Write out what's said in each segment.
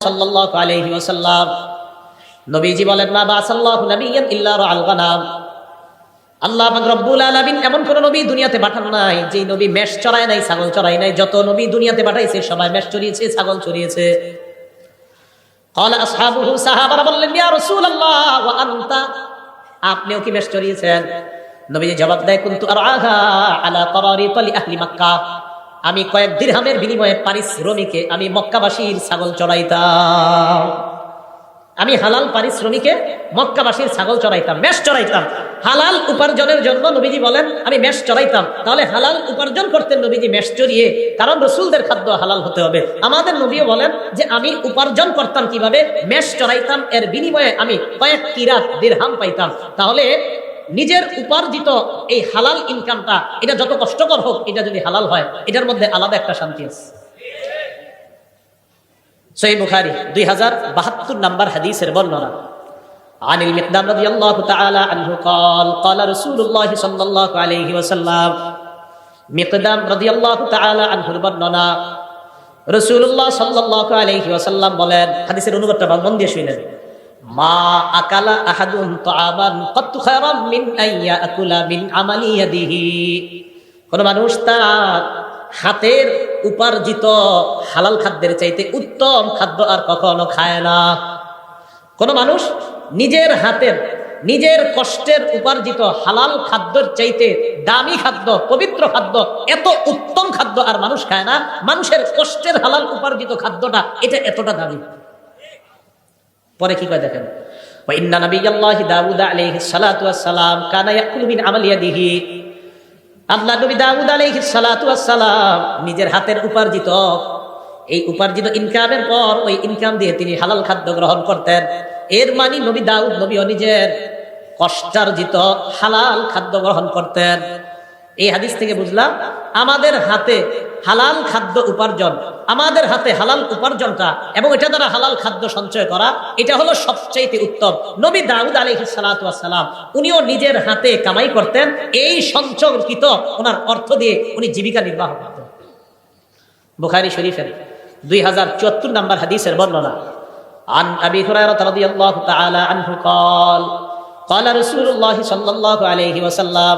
সাল্লাল্লাহু আলাইহি ওয়াসাল্লাম নবীজি বলেন মা বাসাল্লাহু নাবিয়্যান ইল্লা রাআল গানাম আল্লাহ পাক রব্বুল আলামিন এমন কোন নবী দুনিয়াতে পাঠান নাই যে নবী মেষ চড়ায় নাই ছাগল চড়ায় নাই যত নবী দুনিয়াতে পাঠাইছে সবাই মেষ চড়িয়েছে ছাগল চড়িয়েছে قال اصحابه সাহাবারা বললেন ইয়া রাসূলুল্লাহ ওয়া আনতা আপনিও কি মেষ চড়িয়েছেন নবীজি জবাব দেয় কুনতু আরআহা আলা qararit li ahli মাক্কাহ আমি কয়েক দিরহামের বিনিময়ে পারিশ্রমিকে আমি মক্কাবাসীর ছাগল চড়াইতাম। আমি হালাল পারিশ্রমিকে মক্কাবাসীর ছাগল চড়াইতাম, মেষ চড়াইতাম। হালাল উপার্জনের জন্য নবীজি বলেন, আমি মেষ চড়াইতাম। তাহলে হালাল উপার্জন করতেন নবীজি মেষ চড়িয়ে, কারণ রসুলদের খাদ্য হালাল হতে হবে। আমাদের নবীও বলেন যে, আমি উপার্জন করতাম কীভাবে? মেষ চড়াইতাম, এর বিনিময়ে আমি কয়েক কিরাত দিরহাম পাইতাম। তাহলে নিজের উপার্জিত এই হালাল ইনকামটা এটা যত কষ্টকর হোক এটা যদি হালাল হয় এটার মধ্যে আলাদা একটা শান্তি আছে সহি বুখারি দুই হাজার বাহাত্তর নাম্বার হাদিসের বর্ণনা عن المقدام رضي الله تعالى عنه قال قال رسول الله صلى الله عليه وسلم মিকদাম রাদিয়াল্লাহু তাআলা আনহুর বর্ণনা রাসূলুল্লাহ সাল্লাল্লাহু আলাইহি ওয়াসাল্লাম বলেন হাদিসের অনুবাদটা মন দিয়ে শুনেন মা আকালা আহাদুন কত মিন আইয়া আকুলা মিন কোন মানুষ তার হাতের উপার্জিত হালাল খাদ্যের চাইতে উত্তম খাদ্য আর কখনো খায় না। কোন মানুষ নিজের হাতের, নিজের কষ্টের উপার্জিত হালাল খাদ্যর চাইতে দামি খাদ্য, পবিত্র খাদ্য, এত উত্তম খাদ্য আর মানুষ খায় না। মানুষের কষ্টের হালাল উপার্জিত খাদ্যটা, এটা এতটা দামি। পরে কি করে দেখেন? ইন্না নবী আল্লাহ দাউদ আলহ সালাতাম কানা ইয়াকুলবিন আমালিয়াদিহি আল্লাহ নবী দাউদ আলহ সালাতাম নিজের হাতের উপার্জিত, এই উপার্জিত ইনকামের পর ওই ইনকাম দিয়ে তিনি হালাল খাদ্য গ্রহণ করতেন। এর মানে নবী দাউদ নবীও নিজের কষ্টার্জিত হালাল খাদ্য গ্রহণ করতেন। এই হাদিস থেকে বুঝলাম, আমাদের হাতে হালাল খাদ্য উপার্জন আমাদের হাতে হালাল উপার্জনটা এবং এটা দ্বারা হালাল খাদ্য সঞ্চয় করা এটা হলো সবচাইতে উত্তম নবী দাউদ আলহি সালাম উনিও নিজের হাতে কামাই করতেন এই সঞ্চয়কৃত ওনার অর্থ দিয়ে উনি জীবিকা নির্বাহ করতেন বুখারি শরীফের দুই হাজার চুয়াত্তর নম্বর হাদিসের বর্ণনা عن أبي هريرة رضي الله تعالى عنه قال قال رسول الله صلى الله عليه وسلم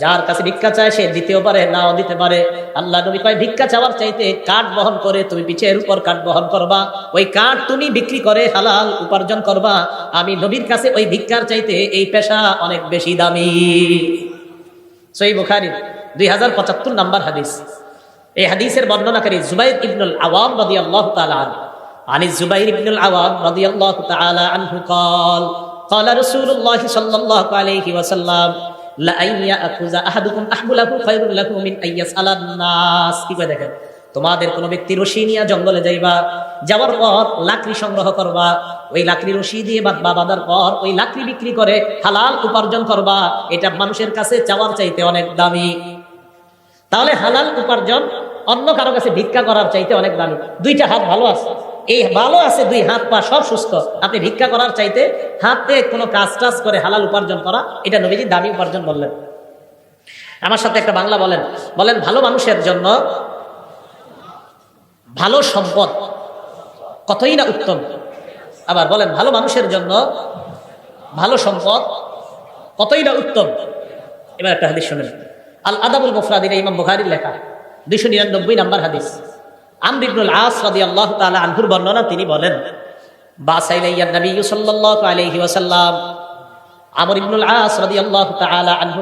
যার কাছে ভিক্ষা চায় সে দিতেও পারে নাও দিতে পারে আল্লাহ নবী কয় ভিক্ষা চাওয়ার চাইতে কাঠ বহন করে তুমি পিছের উপর কাঠ বহন করবা ওই কাঠ তুমি বিক্রি করে হালাল উপার্জন করবা আমি নবীর কাছে ওই ভিক্ষার চাইতে এই পেশা অনেক বেশি দামি সই বুখারি দুই হাজার পঁচাত্তর নাম্বার হাদিস এই হাদিসের বর্ণনাকারী জুবাইর ইবনুল আওয়াম রদি আল্লাহ তালান আনি জুবাইর ইবনুল আওয়াম রদি আল্লাহ তালা আনহু কল قال رسول الله صلى الله عليه وسلم তোমাদের কোন ব্যক্তি রশি নিয়ে জঙ্গলে যাইবা, যাওয়ার পর লাকড়ি সংগ্রহ করবা, ওই লাকড়ি রশি দিয়ে বাঁধবা, বাঁধার পর ওই লাকড়ি বিক্রি করে হালাল উপার্জন করবা, এটা মানুষের কাছে চাওয়ার চাইতে অনেক দামি। তাহলে হালাল উপার্জন অন্য কারও কাছে ভিক্ষা করার চাইতে অনেক দামি। দুইটা হাত ভালো আছে। এই ভালো আছে, দুই হাত পা সব সুস্থ। আপনি ভিক্ষা করার চাইতে হাতে কোনো কাজ টাজ করে হালাল উপার্জন করা, এটা নবীজি দামি উপার্জন বললেন। আমার সাথে একটা বাংলা বলেন বলেন, ভালো মানুষের জন্য ভালো সম্পদ কতই না উত্তম? আবার বলেন, ভালো মানুষের জন্য ভালো সম্পদ কতই না উত্তম? এবার একটা হাদিস শুনেন। আল আদাবুল মুফরাদির ইমাম বুখারির লেখা, দুইশো নিরানব্বই নাম্বার হাদিস। আমরিবনুল আস রাদি আল্লাহ তালা আনহুর বর্ণনা তিনি বলেন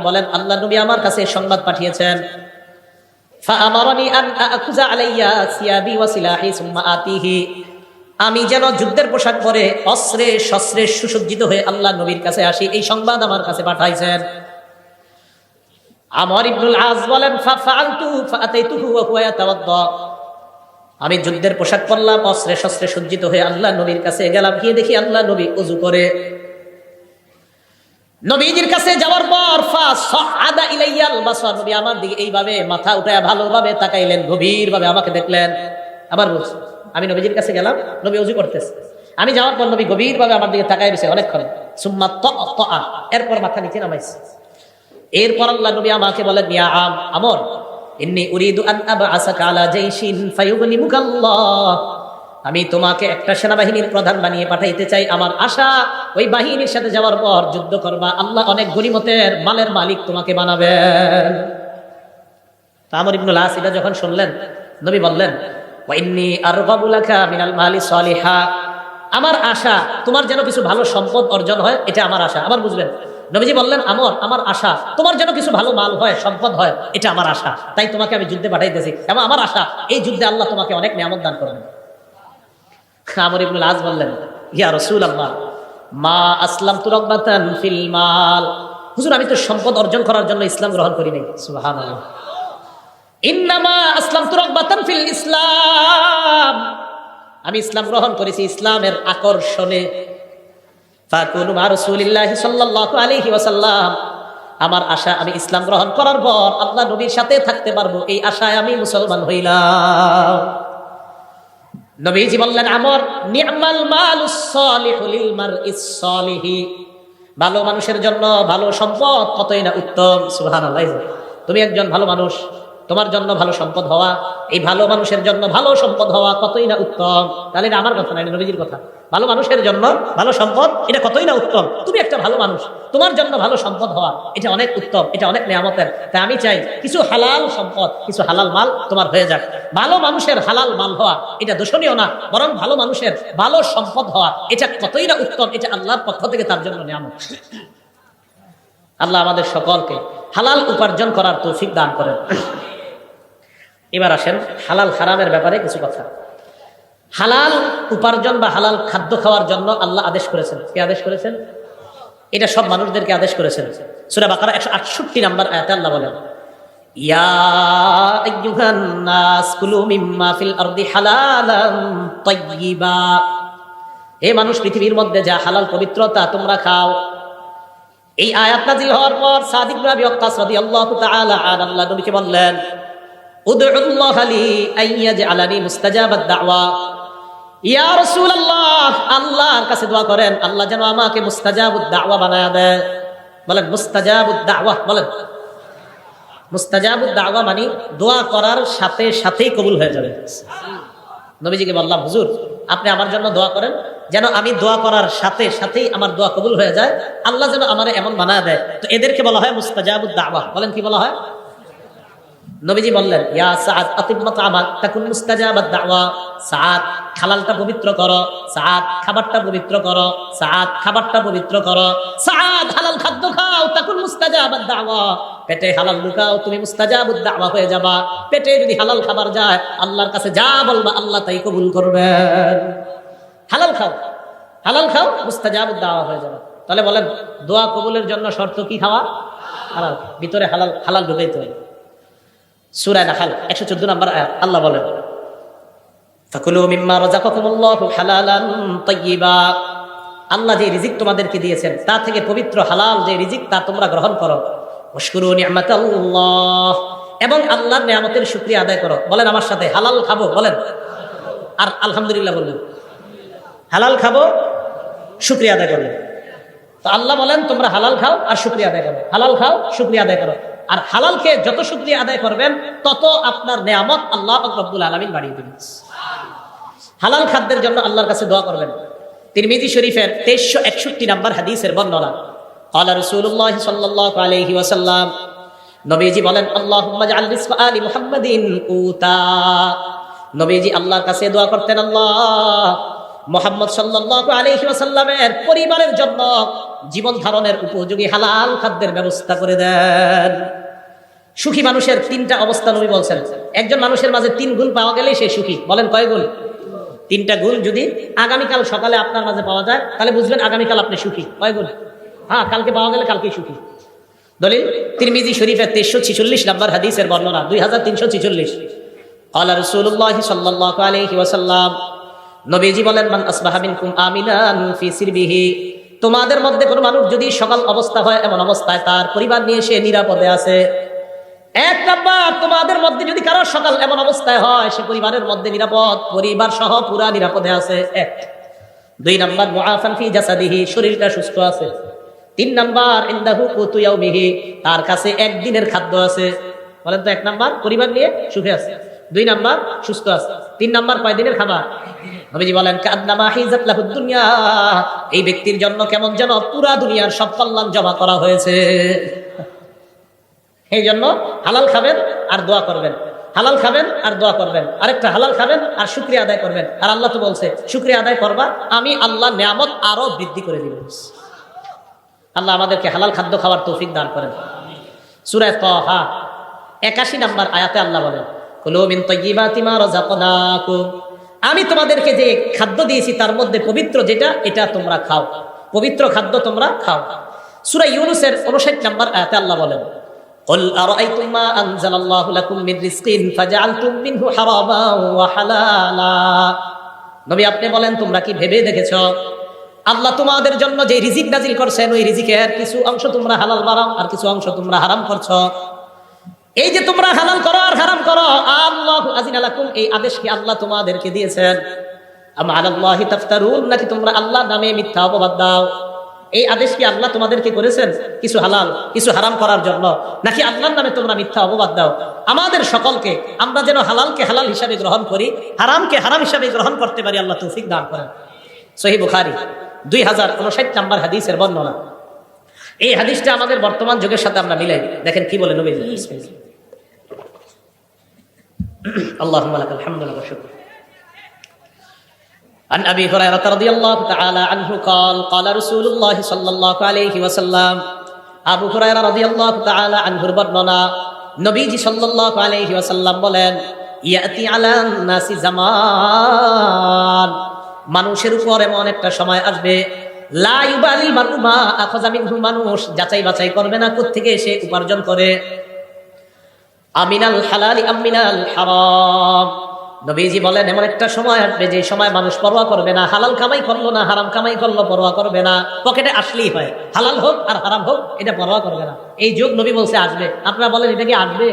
বলেন, আল্লাহ নবী আমার কাছে সংবাদ পাঠিয়েছেন আমি যেন যুদ্ধের পোশাক পরে অস্ত্রে শস্ত্রে সুসজ্জিত হয়ে আল্লাহ নবীর কাছে আসি, এই সংবাদ আমার কাছে পাঠাইছেন। আমার ইবনুল আস বলেন আমি যুদ্ধের পোশাক পরলাম, অস্ত্রে শস্ত্রে সজ্জিত হয়ে আল্লাহ নবীর কাছে গেলাম। গিয়ে দেখি আল্লাহ নবী উজু করে। নবীজির কাছে যাওয়ার পর আদা ইলাইয়াল বাসার নবী আমার দিকে এইভাবে মাথা উঠায় ভালোভাবে তাকাইলেন, গভীরভাবে আমাকে দেখলেন। আবার বলছি, আমি নবীজির কাছে গেলাম, নবী অজু করতেছে। আমি যাওয়ার পর নবী গভীরভাবে আমার দিকে তাকাই রয়েছে অনেকক্ষণ। সুম্মা ত এরপর মাথা নিচে নামাইছে। এরপর আল্লাহ নবী আমাকে বলেন, ইয়া আম, আমর ইন্নি উরিদু আন জাইশিন আমি তোমাকে একটা সেনাবাহিনীর প্রধান বানিয়ে পাঠাইতে চাই। আমার আশা, ওই বাহিনীর সাথে যাওয়ার পর যুদ্ধ করবা। আল্লাহ অনেক গরিমতের মালের মালিক তোমাকে বানাবেন। তা আমর ইবনুল আস এটা যখন শুনলেন, নবী বললেন ওয়াইন্নি আরগাবু লাকা মিনাল মালি সালিহা। আমার আশা, তোমার যেন কিছু ভালো সম্পদ অর্জন হয়, এটা আমার আশা। আবার বুঝলেন নবীজি বললেন, আমর, আমার আশা, তোমার যেন কিছু ভালো মাল হয়, সম্পদ হয়, এটা আমার আশা। তাই তোমাকে আমি যুদ্ধে পাঠাইতেছি। এবং আমার আশা, এই যুদ্ধে আল্লাহ তোমাকে অনেক নিয়ামত দান করবেন। আমর ইবনুল আজ বললেন, ইয়া রসুল আল্লাহ মা আসলাম তুরকবাতান ফিল মাল। হুজুর, আমি তো সম্পদ অর্জন করার জন্য ইসলাম গ্রহণ করি নাই। সুবহানাল্লাহ। ইন্নামা আসলাম তুরকবাতান ফিল ইসলাম। আমি ইসলাম গ্রহণ করেছি ইসলামের আকর্ষণে আমার আশা, আমি ইসলাম গ্রহণ করার পর আল্লাহ নবীর সাথে থাকতে পারব, এই আশায় আমি মুসলমান হইলাম। নবীজি বললেন, আমর, নি'মাল মালুস ভালো মানুষের জন্য ভালো সম্পদ কতই না উত্তম তুমি একজন ভালো মানুষ তোমার জন্য ভালো সম্পদ হওয়া, এই ভালো মানুষের জন্য ভালো সম্পদ হওয়া কতই না উত্তম? তাহলে এটা আমার কথা না, এটা নবীজির কথা। ভালো মানুষের জন্য ভালো সম্পদ, এটা কতই না উত্তম? তুমি একটা ভালো মানুষ, তোমার জন্য ভালো সম্পদ হওয়া, এটা অনেক উত্তম, এটা অনেক নিয়ামতের। তাই আমি চাই কিছু হালাল সম্পদ, কিছু হালাল মাল তোমার হয়ে যাক। ভালো মানুষের হালাল মাল হওয়া, এটা দোষণীয় না, বরং ভালো মানুষের ভালো সম্পদ হওয়া, এটা কতই না উত্তম, এটা আল্লাহর পক্ষ থেকে তার জন্য নিয়ামত। আল্লাহ আমাদের সকলকে হালাল উপার্জন করার তৌফিক দান করেন। এবার আসেন হালাল হারামের ব্যাপারে কিছু কথা। হালাল উপার্জন বা হালাল খাদ্য খাওয়ার জন্য আল্লাহ আদেশ করেছেন। কে আদেশ করেছেন? এটা সব মানুষদেরকে আদেশ করেছেন। সুরা বাকারা একশো আটষট্টি নাম্বার আয়াতে আল্লাহ বলেন হে মানুষ, পৃথিবীর মধ্যে যা হালাল পবিত্রতা তোমরা খাও। এই আয়াত নাজিল হওয়ার পর সাদিক ওয়াক্কাস রাদিয়াল্লাহু তাআলা আন আল্লাহ নবীকে বললেন মানে সাথে সাথেই কবুল হয়ে যাবে। নবীজিকে বললাম, হুজুর, আপনি আমার জন্য দোয়া করেন, যেন আমি দোয়া করার সাথে সাথেই আমার দোয়া কবুল হয়ে যায়। আল্লাহ যেন আমার এমন বানায় দেয়। তো এদেরকে বলা হয় মুস্তাজাবুদ দাওয়া। বলেন কি বলা হয়? নবীজি বললেন, ইয়া সাদ আতিমাত আমাক তাকুন মুস্তাজাবাদ দাওয়া। সাদ হালালটা পবিত্র করো। সাদ খাবারটা পবিত্র করো। সাদ খাবারটা পবিত্র করো। সাদ হালাল খাদ্য খাও, তাকুন মুস্তাজাবাদ দাওয়া। পেটে হালাল লুকাও, তুমি মুস্তাজাবুদ দাওয়া হয়ে যাবা। পেটে যদি হালাল খাবার যায়, আল্লাহর কাছে যা বলবা, আল্লাহ তাই কবুল করবেন হালাল খাও হালাল খাও, মুস্তাজাবুদ দাওয়া হয়ে যাবে। তাহলে বলেন, দোয়া কবুলের জন্য শর্ত কি খাওয়া? হালাল। ভিতরে হালাল হালাল ঢুকাইতে হবে সুরায় নাখাল, একশো চোদ্দ নম্বর আল্লাহ বলেন, ফাকুলু মিম্মা হালালান তাইয়্যিবা আল্লাহ যে রিজিক তোমাদেরকে দিয়েছেন, তা থেকে পবিত্র হালাল যে রিজিক, তা তোমরা গ্রহণ করো। ওয়াশকুরু নি'মাতাল্লাহ এবং আল্লাহর নিয়ামতের শুকরিয়া আদায় করো। বলেন আমার সাথে, হালাল খাব বলেন। আর আলহামদুলিল্লাহ বলবেন হালাল খাব, শুকরিয়া আদায় করবেন তো আল্লাহ বলেন, তোমরা হালাল খাও আর শুক্রিয়া আদায় করো। হালাল খাও, শুক্রিয়া আদায় করো। আর হালালকে যত শুক্রিয়া আদায় করবেন, তত আপনার নেয়ামত আল্লাহ রব্বুল আলমিন বাড়িয়ে দেবেন। হালাল খাদ্যের জন্য আল্লাহর কাছে দোয়া করবেন। তিরমিজি শরীফের তেইশশো একষট্টি নাম্বার হাদিসের বর্ণনা। আল্লাহ রসুল্লাহ সাল্লাহ আলহি ওয়াসাল্লাম, নবীজি বলেন আল্লাহ আলী মুহাম্মাদিন উতা। নবীজি আল্লাহর কাছে দোয়া করতেন, আল্লাহ, মোহাম্মদ সাল্লাহ আলহি ওয়াসাল্লামের পরিবারের জন্য জীবন ধারণের উপযোগী হালাল খাদ্যের ব্যবস্থা করে দেন। সুখী মানুষের তিনটা অবস্থা নবী বলছেন। একজন মানুষের মাঝে তিন গুণ পাওয়া গেলেই সে সুখী। বলেন কয় গুণ? তিনটা গুণ যদি আগামীকাল সকালে আপনার মাঝে পাওয়া যায়, তাহলে বুঝবেন আগামীকাল আপনি সুখী। কয় গুণ? হ্যাঁ কালকে পাওয়া গেলে কালকেই সুখী। দলিল, তিরমিজি শরীফের তেইশশো ছিচল্লিশ নাম্বার হাদিসের বর্ণনা, দুই হাজার তিনশো ছিচল্লিশ। আল্লাহ রসুল্লাহ সাল্লাহ আলহি ওয়াসাল্লাম, নবীজি বলেন, মান আসবাহা মিনকুম আমিনান ফি তোমাদের মধ্যে কোনো মানুষ যদি সকাল অবস্থা হয়, এমন অবস্থায় তার পরিবার নিয়ে সে নিরাপদে আছে। এক নাম্বার, তোমাদের মধ্যে যদি কারোর সকাল এমন অবস্থায় হয়, সে পরিবারের মধ্যে নিরাপদ পরিবার সহ পুরা নিরাপদে আছে। এক। দুই নাম্বার জাসাদিহি, শরীরটা সুস্থ আছে। তিন নাম্বার, ইন্দাহু তার কাছে একদিনের খাদ্য আছে। বলেন তো, এক নাম্বার, পরিবার নিয়ে সুখে আছে। দুই নাম্বার, সুস্থ আছে। তিন নাম্বার কয় দিনের খাবার? নবীজি বলেন দুনিয়া। এই ব্যক্তির জন্য কেমন যেন পুরা দুনিয়ার সব কল্যাণ জমা করা হয়েছে। এই জন্য হালাল খাবেন আর দোয়া করবেন। হালাল খাবেন আর দোয়া করবেন। আরেকটা, হালাল খাবেন আর শুক্রিয়া আদায় করবেন। আর আল্লাহ তো বলছে, শুক্রিয়া আদায় করবা, আমি আল্লাহ নিয়ামত আরও বৃদ্ধি করে দিব। আল্লাহ আমাদেরকে হালাল খাদ্য খাওয়ার তৌফিক দান করেন। সুরায় তহা, একাশি নাম্বার আয়াতে আল্লাহ বলেন আমি তোমাদেরকে যে খাদ্য দিয়েছি, তার মধ্যে পবিত্র যেটা, এটা তোমরা খাও। পবিত্র খাদ্য তোমরা খাও। সূরা ইউনুসের 59 নাম্বার আয়াতে আল্লাহ বলেন قل أرأيتم ما أنزل الله لكم من رزق فجعلتم منه حراما وحلالا নবী আপনি বলেন তোমরা কি ভেবে দেখেছ আল্লাহ তোমাদের জন্য যে রিজিক নাজিল করছেন ওই রিজিকের কিছু অংশ তোমরা হালাল বাড়াও আর কিছু অংশ তোমরা হারাম করছো এই যে তোমরা হালাল করো আর হারাম করো আল্লাহ আজিন আলাকুম এই আদেশ কি আল্লাহ তোমাদেরকে দিয়েছেন আমা আলাল্লাহি তাফতারুন নাকি তোমরা আল্লাহ নামে মিথ্যা অপবাদ দাও এই আদেশ কি আল্লাহ তোমাদেরকে করেছেন? কিছু হালাল, কিছু হারাম করার জন্য? নাকি আল্লাহর নামে তোমরা মিথ্যা অপবাদ দাও? আমাদের সকলকে আমরা যেন হালালকে হালাল হিসাবে গ্রহণ করি, হারামকে হারাম হিসাবে গ্রহণ করতে পারি, আল্লাহ তৌফিক দান করেন। সহি বুখারি, দুই হাজার উনষাট নাম্বার হাদিসের বর্ণনা। এই হাদিসটা আমাদের বর্তমান যুগের সাথে আমরা মিলাই। দেখেন কি বলে নবীন আল্লাহ আলহামদুলিল্লাহ শুক্র। عن ابي هريره رضي الله تعالى عنه قال قال رسول الله صلى الله عليه وسلم আবু হুরায়রা রাদিয়াল্লাহু তাআলা আনহুর বর্ণনা নবীজি সাল্লাল্লাহু আলাইহি ওয়াসাল্লাম বলেন ইয়াতি আলান নাসি জামান মানুষের উপর এমন একটা সময় আসবে লা ইউবালি মারুমা আখাযা মিনহু মানুষ যাচাই বাছাই করবে না কোত্থেকে সে উপার্জন করে আমিনাল হালালি আমিনাল হারাম নবীজি বলেন এমন একটা সময় আসবে যে সময় মানুষ পরোয়া করবে না হালাল কামাই করলো না হারাম কামাই করলো পরোয়া করবে না পকেটে আসলেই হয় হালাল হোক আর হারাম হোক এটা পরোয়া করবে না এই যুগ নবী বলছে আসবে আপনারা বলেন এটা কি আসবে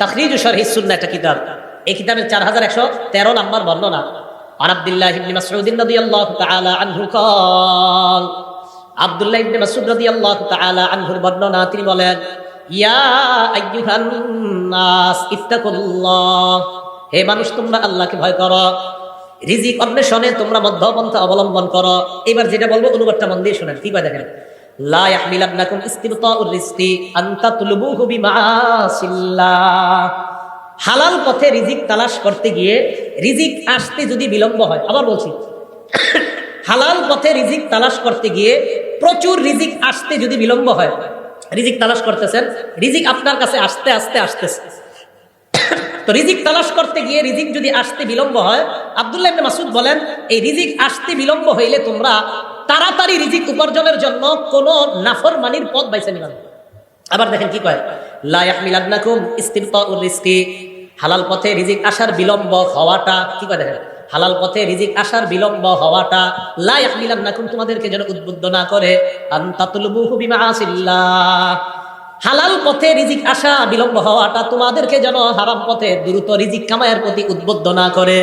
তাখরিজ শরহি সুন্নাহ একটা কিতাব এই কিতাবের চার হাজার একশো তেরো নাম্বার বর্ণনা عن عبد الله بن مسعود رضي الله تعالى عنه قال আব্দুল্লাহ ইবনে মাসউদ রাদিয়াল্লাহু তাআলা আনহুর বর্ণনা তিনি বলেন ইয়া আইয়ুহান নাস ইত্তাকুল্লাহ। হে মানুষ, তোমরা আল্লাহকে ভয় করো। রিজিক অন্বেষণে তোমরা মধ্যপন্থা অবলম্বন করো। এবার যেটা বলব, অনুবাদটা মন দিয়ে শুনেন। কি কয় দেখেন? লা ইয়াহমিলান্নাকুম ইস্তিবতাউর রিজকি আন তাতলুবুহু বিমাসিল্লাহ। হালাল পথে রিজিক তালাশ করতে গিয়ে রিজিক আসতে যদি বিলম্ব হয়, আবার বলছি, হালাল পথে রিজিক তালাশ করতে গিয়ে প্রচুর রিজিক আসতে যদি বিলম্ব হয় রিজিক তালাশ করতেছেন, রিজিক আপনার কাছে আসতে আসতে, আসতেছে। তো রিজিক তালাশ করতে গিয়ে রিজিক যদি আসতে বিলম্ব হয়, আবদুল্লাহ মাসুদ বলেন, এই রিজিক আসতে বিলম্ব হইলে তোমরা তাড়াতাড়ি রিজিক উপার্জনের জন্য কোন নাফরমানির পথ বাইছে নিবেন। আবার দেখেন কি কয়, লা ইয়াহমিলান্নাকুম ইস্তিবতাউর রিজকি হালাল পথে রিজিক আসার বিলম্ব হওয়াটা কি কয় দেখেন? হালাল পথে রিজিক আসার বিলম্ব হওয়াটা লাই লা ইয়াহমিলান্নাকুম, তোমাদেরকে যেন উদ্বুদ্ধ না করে। হালাল পথে রিজিক আসা, বিলম্ব হওয়াটা তোমাদেরকে যেন হারাম পথে দ্রুত রিজিক কামায়ের প্রতি উদ্বুদ্ধ না করে।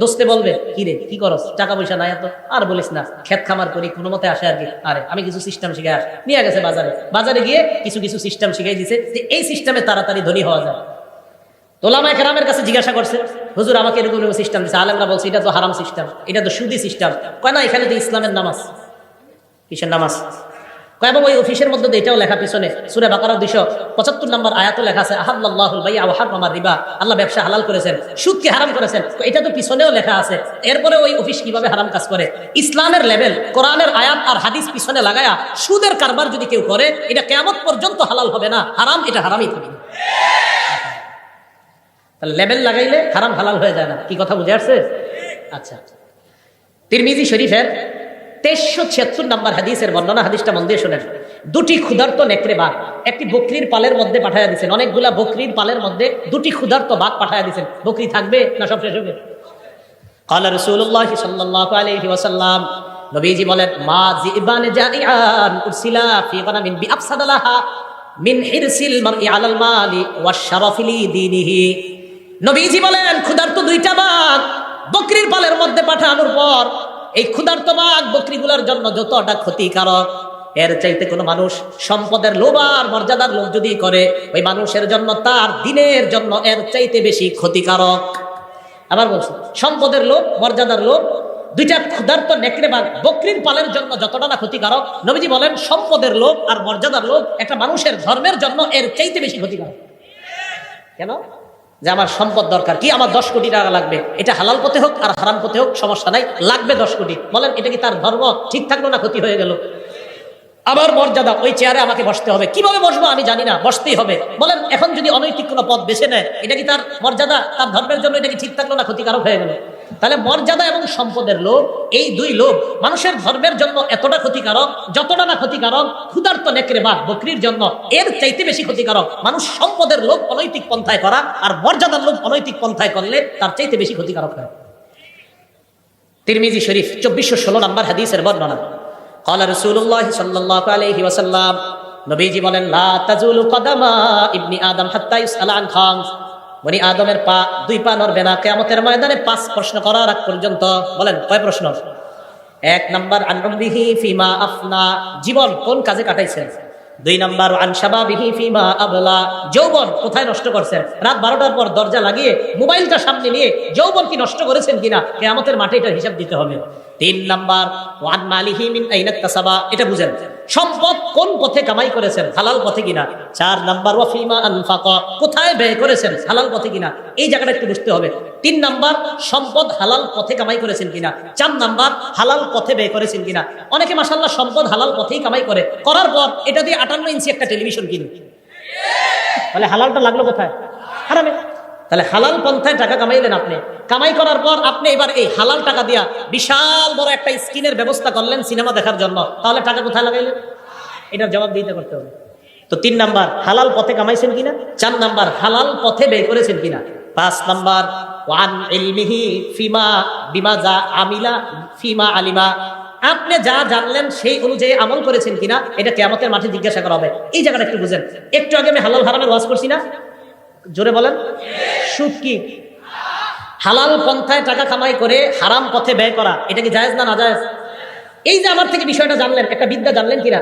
দোস্তে বলবে, কি রে, কি করস? টাকা পয়সা নাই এত? আর বলিস না খেত খামার করি, কোনো মতে আসে আর কি? আরে, আমি কিছু সিস্টেম শিখে আস। নিয়ে গেছে বাজারে। বাজারে গিয়ে কিছু কিছু সিস্টেম শিখাই দিছে যে এই সিস্টেমে তাড়াতাড়ি ধনী হওয়া যায়। তোলামা একরামের কাছে জিজ্ঞাসা করছে হুজুর, আমাকে এরকম সিস্টেম দিচ্ছে আলেমরা বলছে, এটা তো হারাম সিস্টেম এটা তো সুদি সিস্টেম কয়, না, এখানে তো ইসলামের নামাজ। কিসের নামাজ? কয় এবং ওই অফিসের মধ্যে তো এটাও লেখা, পিছনে সুরে বাকার দুইশো পঁচাত্তর নম্বর আয়াত লেখা আছে আহাল্লাহুল ভাই আবহার মামার রিবা। আল্লাহ ব্যবসা হালাল করেছেন, সুদকে হারাম করেছেন। এটা তো পিছনেও লেখা আছে। এরপরে ওই অফিস কীভাবে হারাম কাজ করে? ইসলামের লেভেল কোরআনের আয়াত আর হাদিস পিছনে লাগায়া সুদের কারবার যদি কেউ করে, এটা কেমন পর্যন্ত হালাল হবে না। হারাম, এটা হারামই থাকবে। তাহলে লেবেল লাগাইলে হারাম হালাল হয়ে যায় না কি কথা বুঝে আসছে আচ্ছা তিরমিজি শরীফের তেইশশো ছিয়াত্তর নাম্বার হাদিসের বর্ণনা হাদিসটা মন দিয়ে শোনেন দুটি ক্ষুধার্ত নেকড়ে বাঘ একটি বকরির পালের মধ্যে পাঠাইয়া দিচ্ছেন অনেকগুলা বকরির পালের মধ্যে দুটি ক্ষুধার্ত বাঘ পাঠাইয়া দিচ্ছেন বকরি থাকবে না সব শেষ হবে قال رسول الله صلى الله عليه وسلم নবীজি বলেন মা জিবান জাইআন উরসিলা ফি গানামিন বিআফসাদালাহা মিন হিরসিল মারই আলাল মালি ওয়াশরাফি লিদীনিহি নবীজি বলেন, ক্ষুধার্ত দুইটা বাঘ বকরির পালের মধ্যে পাঠানোর পর, এই ক্ষুধার্ত বাঘ বকরিগুলোর জন্য যতটা ক্ষতিকারক, এর চাইতে কোনো মানুষ সম্পদের লোভ আর মর্যাদার লোভ যদি করে, ওই মানুষের জন্য তার দিনের জন্য এর চাইতে বেশি ক্ষতিকারক। আবার বলছি, সম্পদের লোভ, মর্যাদার লোভ, দুইটা ক্ষুধার্ত নেকড়ে বাঘ বকরির পালের জন্য যতটা না ক্ষতিকারক, নবীজি বলেন, সম্পদের লোভ আর মর্যাদার লোভ একটা মানুষের ধর্মের জন্য এর চাইতে বেশি ক্ষতিকারক। কেন? যে আমার সম্পদ দরকার। কি আমার দশ কোটি টাকা লাগবে? এটা হালাল পথে হোক আর হারাম পথে হোক, সমস্যা নাই। লাগবে দশ কোটি। বলেন, এটা কি তার ধর্ম? ঠিক থাকল না ক্ষতি হয়ে গেল? আবার মর্যাদা, ওই চেয়ারে আমাকে বসতে হবে। কীভাবে বসবো আমি জানি না, বসতেই হবে। বলেন, এখন যদি অনৈতিক কোনো পথ বেছে নেয়, এটা কি তার মর্যাদা, তার ধর্মের জন্য এটা কি ঠিক থাকল না ক্ষতিকারক হয়ে গেল? তাহলে মর্যাদা এবং সম্পদের লোভ, এই দুই লোভ মানুষের ধর্মের জন্য এতটা ক্ষতিকারক, যতটা না ক্ষতিকারক, ক্ষুধার্ত নেকড়ে বাঘ বকরির জন্য এর চাইতে বেশি ক্ষতিকারক। মানুষ সম্পদের লোভ অনৈতিক পন্থায় করা আর মর্যাদার লোভ অনৈতিক পন্থায় করলে তার চাইতে বেশি ক্ষতিকারক হয়। তিরমিজি শরীফ, চব্বিশশো ষোলো নম্বর হাদিসের বর্ণনা। কলা রসুল্লাহ সাল্লাহ আলহি ওয়াসাল্লাম, নবীজি বলেন, লা তাজুল কদামা ইবনি আদম হাত্তা ইসআলা আন বনি আদমের পা, দুই পা নড়বে না। কিয়ামতের ময়দানে পাঁচ প্রশ্ন করার আগ পর্যন্ত বলেন, কয় প্রশ্ন? এক নাম্বার, আন উমরিহি ফিমা আফনা জীবন কোন কাজে কাটাইছেন? দুই নাম্বার, আন শাবাবিহি ফিমা আবলা যৌবন কোথায় নষ্ট করছেন? রাত বারোটার পর দরজা লাগিয়ে মোবাইলটা সামনে নিয়ে যৌবন কি নষ্ট করেছেন কিনা? কেয়ামতের মাঠে এটা হিসাব দিতে হবে। তিন নাম্বার, ওয়ান মালিহি মিন আইনাত এটা বুঝেন। সম্পদ কোন পথে কামাই করেছেন? হালাল পথে কিনা? চার নাম্বার ওয়াফিমা আনফাকা। কোথায় ব্যয় করেছেন? হালাল পথে কিনা? এই জায়গাটা একটু বুঝতে হবে। তিন নাম্বার, সম্পদ হালাল পথে কামাই করেছেন কিনা? চার নাম্বার, হালাল পথে ব্যয় করেছেন কিনা? অনেকে মাসাল্লাহ সম্পদ হালাল পথেই কামাই করে। করার পর এটা দিয়ে আটান্ন ইঞ্চি একটা টেলিভিশন কিনে তাহলে হালালটা লাগল কোথায়? হারামে। তাহলে হালাল পন্থায় টাকা কামাইলেন আপনি। কামাই করার পর আপনি এবার এই হালাল টাকা দিয়া বিশাল বড় একটা স্ক্রিনের ব্যবস্থা করলেন সিনেমা দেখার জন্য। তাহলে টাকা কোথায় লাগাইলেন? এটার জবাব দিতে করতে হবে। তো তিন নাম্বার, হালাল পথে কামাইছেন কিনা? চার নাম্বার, হালাল পথে ব্যয় করেছেন কিনা? পাঁচ নাম্বার, ওয়ান ইলমিহি ফিমা বিমা যা আমিলা ফিমা আলিমা। আপনি যা জানলেন সেই অনুযায়ী আমল করেছেন কিনা, এটা কেয়ামতের মাঠে জিজ্ঞাসা করা হবে। এই জায়গাটা একটু বুঝেন। একটু আগে আমি হালাল হারামের ওয়াজ করছি না? জোরে বলেন। সুদ কি? হালাল পন্থায় টাকা কামাই করে হারাম পথে ব্যয় করা, এটা কি জায়েজ না না জায়েজ এই যে আমার থেকে বিষয়টা জানলেন, একটা বিদ্যা জানলেন কিনা?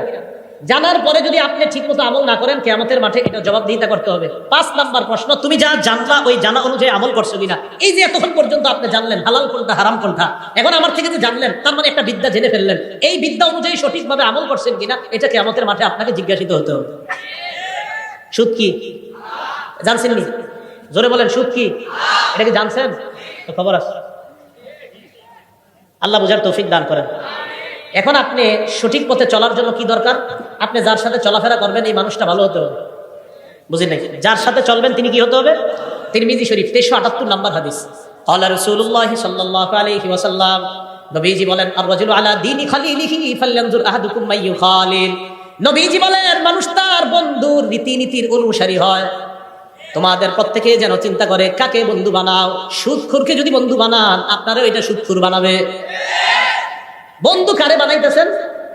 জানার পরে যদি আপনি ঠিকমতো আমল না করেন, কেয়ামতের মাঠে এটা জবাবদিহিতা করতে হবে। পাঁচ নাম্বার প্রশ্ন, তুমি যা জানলা, ওই জানা অনুযায়ী আমল করছ কিনা? এই যে এতক্ষণ পর্যন্ত আপনি জানলেন, হালাল কোনটা হারাম কোনটা এখন আমার থেকে যে জানলেন, তার মানে একটা বিদ্যা জেনে ফেললেন। এই বিদ্যা অনুযায়ী সঠিকভাবে আমল করছেন কিনা, এটা কেয়ামতের মাঠে আপনাকে জিজ্ঞাসিত হতে হবে। সুদ কি? জানছেন জোরে বলেন সুদ কি? এটা কি জানছেন? খবর আছে। আল্লাহ বুঝার তৌফিক দান করেন। এখন আপনি সঠিক পথে চলার জন্য কি দরকার? আপনি যার সাথে চলাফেরা করবেন, এই মানুষটা ভালো হতে হবে। বুঝলেন নাকি যার সাথে চলবেন, তিনি কি হতে হবে? তিনি মিজি শরীফ, তেইশশো আটাত্তর নাম্বার হাদিস। আল্লাহ রসুল্লাহ সাল্লাহ আলহি ওয়াসাল্লাম, নবীজি বলেন আর রাজুল আলা দিনী খালিলিহি ফাল্লানজুর আহাদুকুম মাইয়ু খালিল নবীজি বলেন, মানুষ তার বন্ধুর রীতিনীতির অনুসারী হয়। তোমাদের প্রত্যেকে যেন চিন্তা করে, কাকে বন্ধু বানাও? সুদখুরকে যদি বন্ধু বানান, আপনারও এটা সুদখুর বানাবে। বন্ধু কারে বানাইতেছেন?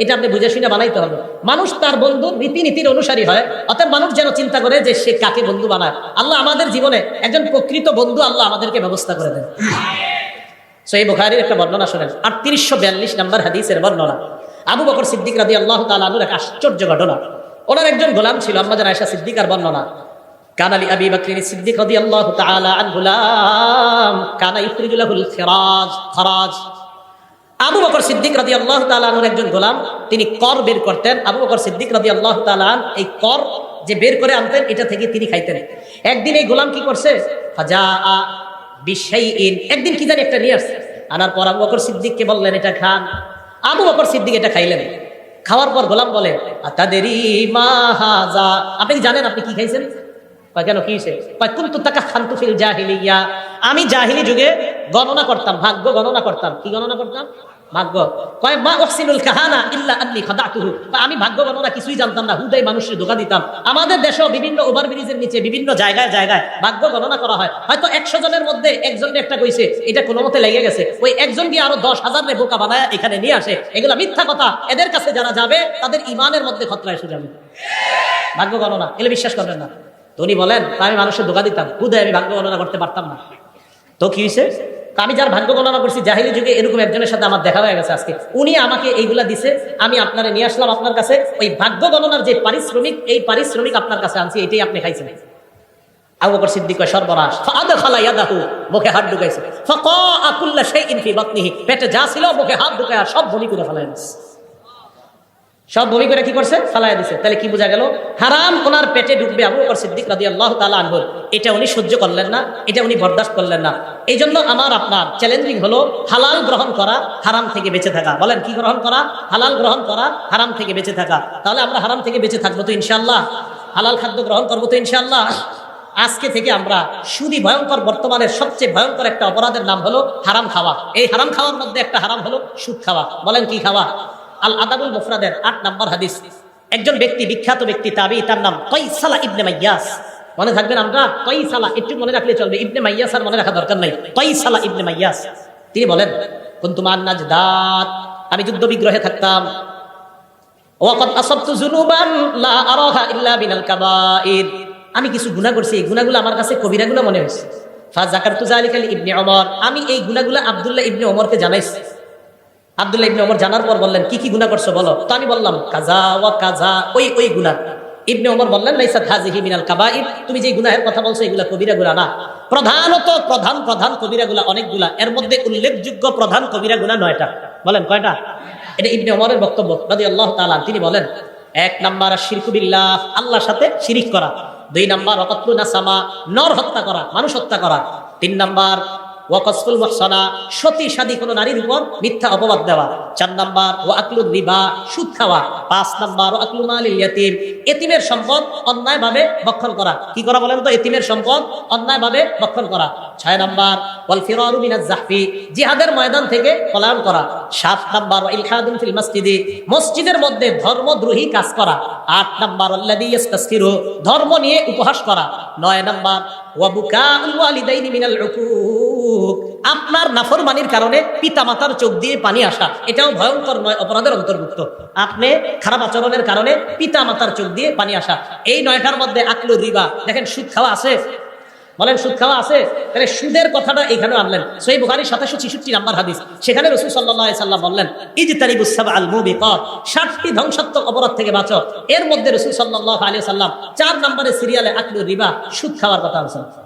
এটা আপনি বুঝে শুনে বানাইতে হবে। মানুষ তার বন্ধুর রীতিনীতির অনুসারী হয়, অতএব মানুষ যেন চিন্তা করে যে সে কাকে বন্ধু বানায়। আল্লাহ আমাদের জীবনে একজন প্রকৃত বন্ধু আল্লাহ আমাদেরকে ব্যবস্থা করে দেন। সো এই বুখারির একটা বর্ণনা শোনেন, আটত্রিশশো বিয়াল্লিশ নম্বর হাদিসের বর্ণনা। আবু বকর সিদ্দিক রাদি আল্লাহ তালুর এক আশ্চর্য ঘটনা। ওনার একজন গোলাম ছিল আম্মাজান আয়সা সিদ্দিকার বর্ণনা। কান আলী আবি বকরিন সিদ্দিক রাদি আল্লাহ তাআলা আন গুলাম কানা ইখরিজুলাহুল খিরাজ খরাজ। আবু বকর সিদ্দিক রাদি আল্লাহ তালানুর একজন গোলাম, তিনি কর বের করতেন। আবু বকর সিদ্দিক রাদি আল্লাহ তালান এই কর যে বের করে আনতেন, এটা থেকে তিনি খাইতেন। একদিন এই গোলাম কি করছে? একদিন কি জানি একটা নিয়ে আসছে। আনার পর আবু বকর সিদ্দিককে বললেন, এটা খান। আবু বকর সিদ্দিক এটা খাইলেন। খাওয়ার পর গোলাম বলে আপনি জানেন আপনি কি খাইছেন? কেন কি কুন্তু তাকা জাহিলিয়া। আমি জাহিলি যুগে গণনা করতাম, ভাগ্য গণনা করতাম। কি গণনা করতাম? ভাগ্য। মা আমি ভাগ্য গণনা কিছুই জানতাম না দিতাম। আমাদের দেশেও বিভিন্ন নিচে বিভিন্ন জায়গায় জায়গায় ভাগ্য গণনা করা হয়। হয়তো একশো জনের মধ্যে একটা কইছে, এটা লেগে গেছে। ওই আরও দশ এখানে নিয়ে আসে? এগুলা মিথ্যা কথা। এদের কাছে যারা যাবে, তাদের ইমানের মধ্যে খতরা এসে যাবে। ভাগ্য গণনা এগুলো বিশ্বাস করবেন না। তো উনি বলেন, "তা আমি মানুষের ধোকা দিতাম। হুদায় আমি ভাগ্য গণনা করতে পারতাম না। তো কি হয়েছে আমি যার ভাগ্য গণনা করছি, জাহিলি যুগে এরকম একজনের সাথে আমার দেখা হয়ে গেছে আজকে। উনি আমাকে এইগুলা দিছে, আমি আপনারে নিয়ে আসলাম আপনার কাছে। ওই ভাগ্য গণনার যে পারিশ্রমিক, এই পারিশ্রমিক আপনার কাছে আনছি, এটাই আপনি খাইছেন। আবু সর্বনাশ। মুখে হাত ঢুকাইছে। সব বমি করে কি করছে? ফালাই দিছে। তাহলে কি বোঝা গেল? হারাম ওনার পেটে ঢুকবে আবু বকর সিদ্দিক রাদিয়াল্লাহু তাআলা আনহুর এটা উনি সহ্য করলেন না, এটা উনি বরদাস্ত করলেন না। এই জন্য আমার, আপনার চ্যালেঞ্জিং হলো হালাল গ্রহণ করা, হারাম থেকে বেঁচে থাকা। বলেন, কি গ্রহণ করা? হালাল গ্রহণ করা, হারাম থেকে বেঁচে থাকা। তাহলে আমরা হারাম থেকে বেঁচে থাকব তো ইনশাল্লাহ হালাল খাদ্য গ্রহণ করব তো ইনশাল্লাহ আজকে থেকে আমরা সুদী ভয়ঙ্কর বর্তমানের সবচেয়ে ভয়ঙ্কর একটা অপরাধের নাম হলো হারাম খাওয়া। এই হারাম খাওয়ার মধ্যে একটা হারাম হলো সুদ খাওয়া। বলেন, কি খাওয়া? আল আদাবুল মুফরাদের আট নাম্বার হাদিস। একজন ব্যক্তি, বিখ্যাত ব্যক্তি, তাবি, তার নাম কইসালা ইবনে মাইয়াস। মনে থাকবেন আমরা কইসালা একটু মনে রাখলে চলবে, ইবনে মাইয়াস আর মনে রাখা দরকার নাই কইসালা ইবনে মাইয়াস। তিনি বলেন কুন্তুমান নাজদাত আমি যুদ্ধ বিগ্রহে থাকতাম। ওয়াকাদ আসাবতু যুনুবান লা আরাহা ইল্লা বিনাল কাবাইর। আমি কিছু গুনাহ করছি, এই গুনাহগুলো আমার কাছে কবিরাগুলো মনে হয়েছে। ফা যাকারতু যালিকা লি ইবনে ওমর। আমি এই গুনাহগুলো আব্দুল্লাহ ইবনে ওমরকে জানাইছি। আব্দুল্লাহ ইবনে ওমর জানার পর বললেন, কি কি গুনাহ করছ বলো? তো আমি বললাম, কাজা ওয়া কাজা, ওই ওই গুনাহ। ইবনে ওমর বললেন লাইসা হাজিহি মিনাল কাবাইর, তুমি যে গুনাহের কথা বলছো, এগুলা কবিরা গুনাহ না। প্রধানত প্রধান প্রধান কবিরা গুলা অনেকগুলা, এর মধ্যে উল্লেখযোগ্য প্রধান কবিরা গুনাহ নয়টা। বলেন, কয়টা? এটা ইবনে ওমরের বক্তব্য, রাদিয়াল্লাহু তাআলা তিনি বলেন, এক নাম্বার শিরকু বিল্লাহ, আল্লাহর সাথে শিরিক করা। দুই নাম্বার অকত্রু নাসামা নর হত্যা করা, মানুষ হত্যা করা। তিন নাম্বার ওয়াকসফুল মুহসানা, সতী সাদী কোনো নারীর উপর মিথ্যা অপবাদ দেওয়া। চার নাম্বার ও আকলুর রিবা, সুদ খাওয়া। পাঁচ নাম্বার ও আকলু মাল ইয়াতিম, এতিমের সম্পদ অন্যায়ভাবে ভক্ষণ করা। কি করা বলেন তো? এতিমের সম্পদ অন্যায়ভাবে ভক্ষণ করা। ছয় নাম্বার, ওয়াল ফিরারু মিনাজ জাহফি, জিহাদের ময়দান থেকে পলায়ন করা। সাত নাম্বার, ওয়া ইলহাদুন ফিল মসজিদি, মসজিদের মধ্যে ধর্মদ্রোহী কাজ করা। আট নাম্বার, আল্লাযী ইস্তাসকিরু ধর্ম নিয়ে উপহাস করা। নয় নাম্বার, ওয়া বুকাউল ওয়ালিদাইনি মিনাল উকুক আপনার নাফরমানির কারণে পিতামাতার চোখ দিয়ে পানি আসা, এটাও ভয়ঙ্কর নয়, অপরাধের অন্তর্ভুক্ত। আপনি খারাপ আচরণের কারণে পিতামাতার চোখ দিয়ে পানি আসা। এই নয়টার মধ্যে আকলু রিবা। দেখেন, সুদ খাওয়া আছে। বলেন, সুদ খাওয়া আছে? তাহলে সুদের কথাটা এখানে আনলেন। সই বুখারি সাতাশো ছিষট্টি নাম্বার হাদিস। সেখানে রসুল সাল্লাহ সাল্লাম বললেন ইজ তারিবুসাব আল মুবি ষাটটি ধ্বংসাত্মক অপরাধ থেকে বাঁচো। এর মধ্যে রসুল সাল্লাহ আলী সাল্লাম চার নম্বরের সিরিয়ালে আকলু রিবা, সুদ খাওয়ার কথা আনছেন।